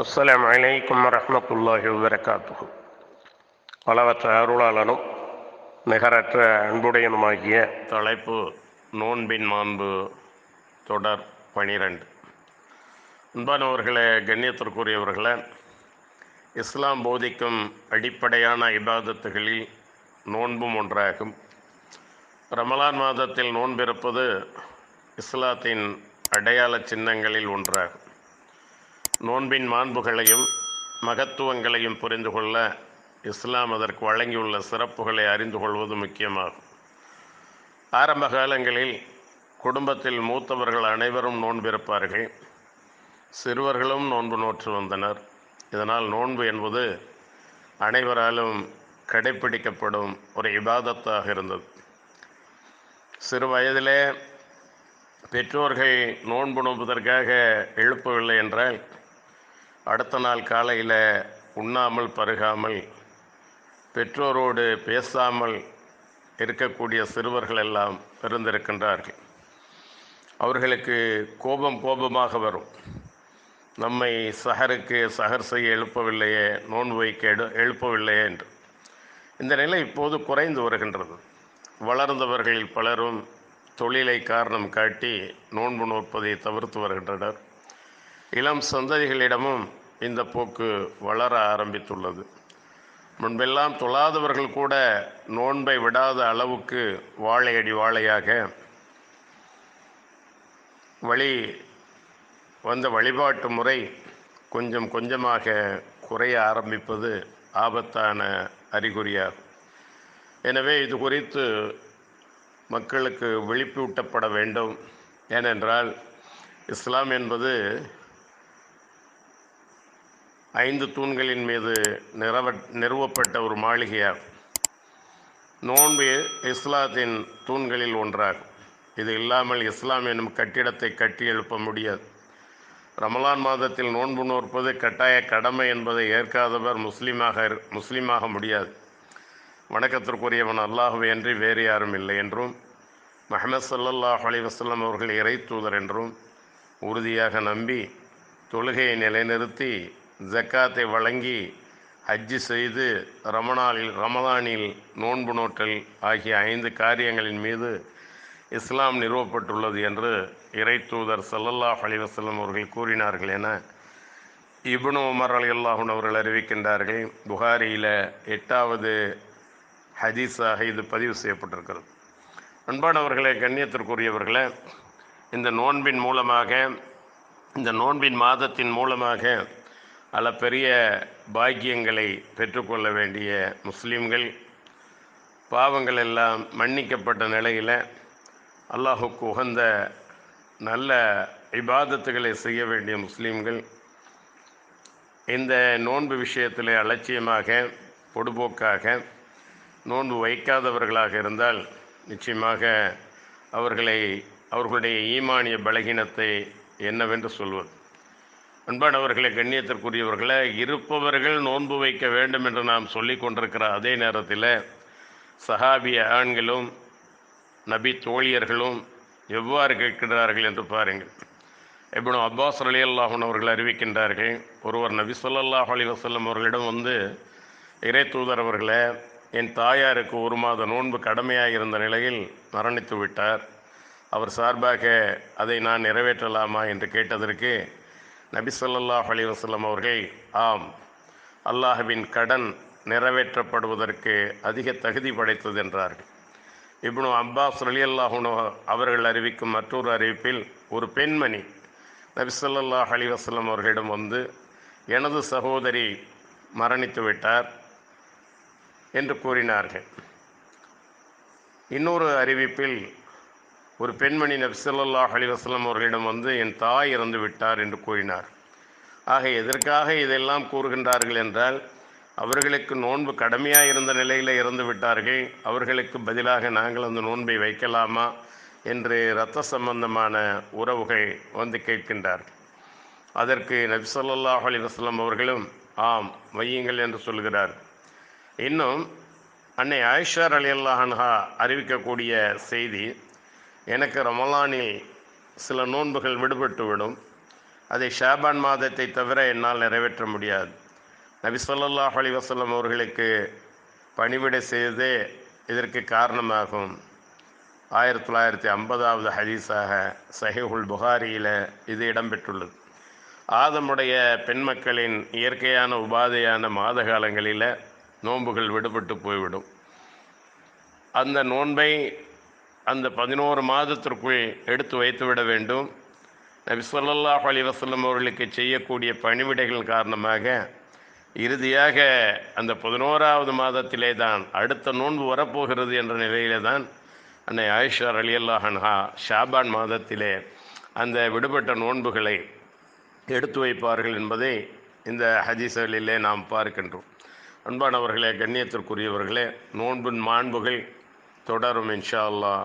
அஸ்லாம் அலைக்கும் வரஹ்மத்துல்லாஹி வபரகாத்துஹு. பலவற்ற அருளாளனும் நிகரற்ற அன்புடையனுமாகிய தலைப்பு நோன்பின் மாண்பு தொடர் பனிரெண்டு. அன்பானவர்களே கண்ணியத்திற்குரியவர்களே இஸ்லாம் போதிக்கும் அடிப்படையான இபாதத்துகளில் நோன்பும் ஒன்றாகும். ரமலான் மாதத்தில் நோன்பிருப்பது இஸ்லாத்தின் அடையாள சின்னங்களில் ஒன்றாகும். நோன்பின் மாண்புகளையும் மகத்துவங்களையும் புரிந்து கொள்ள இஸ்லாம் அதற்கு வழங்கியுள்ள சிறப்புகளை அறிந்து கொள்வது முக்கியமாகும். ஆரம்ப காலங்களில் குடும்பத்தில் மூத்தவர்கள் அனைவரும் நோன்பிருப்பார்கள். சிறுவர்களும் நோன்பு நோற்று வந்தனர். இதனால் நோன்பு என்பது அனைவராலும் கடைப்பிடிக்கப்படும் ஒரு இபாதத்தாக இருந்தது. சிறு வயதிலே பெற்றோர்கள் நோன்பு நோன்பதற்காக எழுப்பவில்லை என்றால் அடுத்த நாள் காலையில் உண்ணாமல் பருகாமல் பெற்றோரோடு பேசாமல் இருக்கக்கூடிய சிறுவர்கள் எல்லாம் இருந்திருக்கின்றார்கள் அவர்களுக்கு கோபம் கோபமாக வரும். நம்மை சஹருக்கு சஹர் செய்ய எழுப்பவில்லையே நோன்பு வைக்க எடு எழுப்பவில்லையே என்று. இந்த நிலை இப்போது குறைந்து வருகின்றது. வளர்ந்தவர்களில் பலரும் தொழிலை காரணம் காட்டி நோன்பு நோற்பதை தவிர்த்து வருகின்றனர். இளம் சந்ததிகளிடமும் இந்த போக்கு வளர ஆரம்பித்துள்ளது. முன்பெல்லாம் தொழாதவர்கள் கூட நோன்பை விடாத அளவுக்கு வாழையடி வாழையாக வழி வந்த வழிபாட்டு முறை கொஞ்சம் கொஞ்சமாக குறைய ஆரம்பிப்பது ஆபத்தான அறிகுறியாகும். எனவே இது குறித்து மக்களுக்கு விழிப்பூட்டப்பட வேண்டும். ஏனென்றால் இஸ்லாம் என்பது ஐந்து தூண்களின் மீது நிறவ நிறுவப்பட்ட ஒரு மாளிகையாகும் நோன்பு இஸ்லாத்தின் தூண்களில் ஒன்றாகும். இது இல்லாமல் இஸ்லாம் எனும் கட்டிடத்தை கட்டி எழுப்ப முடியாது. ரமலான் மாதத்தில் நோன்பு நோற்பது கட்டாய கடமை என்பதை ஏற்காதவர் முஸ்லீமாக முஸ்லீமாக முடியாது. வணக்கத்திற்குரியவன் அல்லாஹுவே அன்றி வேறு யாரும் இல்லை என்றும் மஹமது சல்லாஹ் அலி வசல்லம் அவர்கள் இறை தூதர் என்றும் உறுதியாக நம்பி தொழுகையை நிலைநிறுத்தி ஜக்காத்தை வழங்கி ஹஜ்ஜு செய்து ரமணாலில் ரமதானில் நோன்பு நோட்டல் ஆகிய ஐந்து காரியங்களின் மீது இஸ்லாம் நிறுவப்பட்டுள்ளது என்று இறை தூதர் சல்லல்லாஹ் அலிவசல்லம் அவர்கள் கூறினார்கள் என இபுனு உமர் அலி அல்லாஹன் அவர்கள் அறிவிக்கின்றார்கள். புகாரியில் எட்டாவது ஹதீஸாக இது பதிவு செய்யப்பட்டிருக்கிறது. அன்பானவர்களே கண்ணியத்திற்குரியவர்களே இந்த நோன்பின் மூலமாக இந்த நோன்பின் மாதத்தின் மூலமாக பல பெரிய பாக்கியங்களை பெற்றுக்கொள்ள வேண்டிய முஸ்லீம்கள் பாவங்கள் எல்லாம் மன்னிக்கப்பட்ட நிலையில் அல்லாஹுக்கு உகந்த நல்ல இபாதத்துகளை செய்ய வேண்டிய முஸ்லீம்கள். இந்த நோன்பு விஷயத்தில் அலட்சியமாக பொடுபோக்காக நோன்பு வைக்காதவர்களாக இருந்தால் நிச்சயமாக அவர்களை அவர்களுடைய ஈமானிய பலகீனத்தை என்னவென்று சொல்வது? அன்பானவர்களை கண்ணியத்திற்குரியவர்களை இருப்பவர்கள் நோன்பு வைக்க வேண்டும் என்று நாம் சொல்லி கொண்டிருக்கிற அதே நேரத்தில் சஹாபிய ஆண்களும் நபி தோழியர்களும் எவ்வாறு கேட்கிறார்கள் என்று பாருங்கள். இப்போ அப்பாஸ் அலி அல்லாஹன் அவர்கள் அறிவிக்கின்றார்கள் ஒருவர் நபி சொல்லாஹ் அலி வசல்லம் அவர்களிடம் வந்து இறை தூதர் அவர்களே என் தாயாருக்கு ஒரு மாத நோன்பு கடமையாக இருந்த நிலையில் மரணித்து விட்டார் அவர் சார்பாக அதை நான் நிறைவேற்றலாமா? என்று கேட்டதற்கு நபி சொல்லாஹ் அலி அவர்கள் ஆம் அல்லாஹுவின் கடன் நிறைவேற்றப்படுவதற்கு அதிக தகுதி படைத்தது என்றார்கள். இப்னு அப்பாஸ் அலி அல்லாஹுனோ அவர்கள் அறிவிக்கும் மற்றொரு அறிவிப்பில் ஒரு பெண்மணி நபி சொல்லாஹ் அலி அவர்களிடம் வந்து எனது சகோதரி மரணித்து விட்டார் என்று கூறினார்கள். இன்னொரு அறிவிப்பில் ஒரு பெண்மணி நபிசல்லாஹ் அலி வஸ்லம் அவர்களிடம் வந்து என் தாய் இறந்து விட்டார் என்று கூறினார். ஆக எதற்காக இதெல்லாம் கூறுகின்றார்கள் என்றால் அவர்களுக்கு நோன்பு கடமையாக இருந்த நிலையில் இறந்து விட்டார்கள். அவர்களுக்கு பதிலாக நாங்கள் அந்த நோன்பை வைக்கலாமா என்று இரத்த சம்பந்தமான உறவுகள் வந்து கேட்கின்றார் அதற்கு நபிசல்லாஹ் அலி வஸ்லம் அவர்களும் ஆம் வையுங்கள் என்று சொல்கிறார். இன்னும் அன்னை ஆயிஷார் அலி அல்லாஹன்ஹா அறிவிக்கக்கூடிய செய்தி எனக்கு ரமலானில் சில நோன்புகள் விடுபட்டு விடும் அதை ஷாபான் மாதத்தை தவிர என்னால் நிறைவேற்ற முடியாது. நபி சொல்லாஹ் அலி வசல்லம் அவர்களுக்கு பணிவிடை செய்ததே இதற்கு காரணமாகும். ஆயிரத்தி தொள்ளாயிரத்தி ஐம்பதாவது ஹதீஸாக சஹிஹுல் புகாரியில் இது இடம்பெற்றுள்ளது. ஆதமுடைய பெண் மக்களின் இயற்கையான உபாதையான மாத காலங்களில் நோன்புகள் விடுபட்டு போய்விடும். அந்த நோன்பை அந்த பதினோரு மாதத்திற்குள் எடுத்து வைத்துவிட வேண்டும். நபி சொல்லாஹ் அலி வசல்லம் அவர்களுக்கு செய்யக்கூடிய பணிவிடைகள் காரணமாக இறுதியாக அந்த பதினோராவது மாதத்திலே தான் அடுத்த நோன்பு வரப்போகிறது என்ற நிலையிலே தான் அன்னை ஆயிஷார் அலி அல்லாஹன்ஹா ஷாபான் மாதத்திலே அந்த விடுபட்ட நோன்புகளை எடுத்து வைப்பார்கள் என்பதை இந்த ஹதீஸ்களிலே நாம் பார்க்கின்றோம். அன்பானவர்களே கண்ணியத்திற்குரியவர்களே நோன்பின் மாண்புகள் தொடரும் இன்ஷா அல்லாஹ்.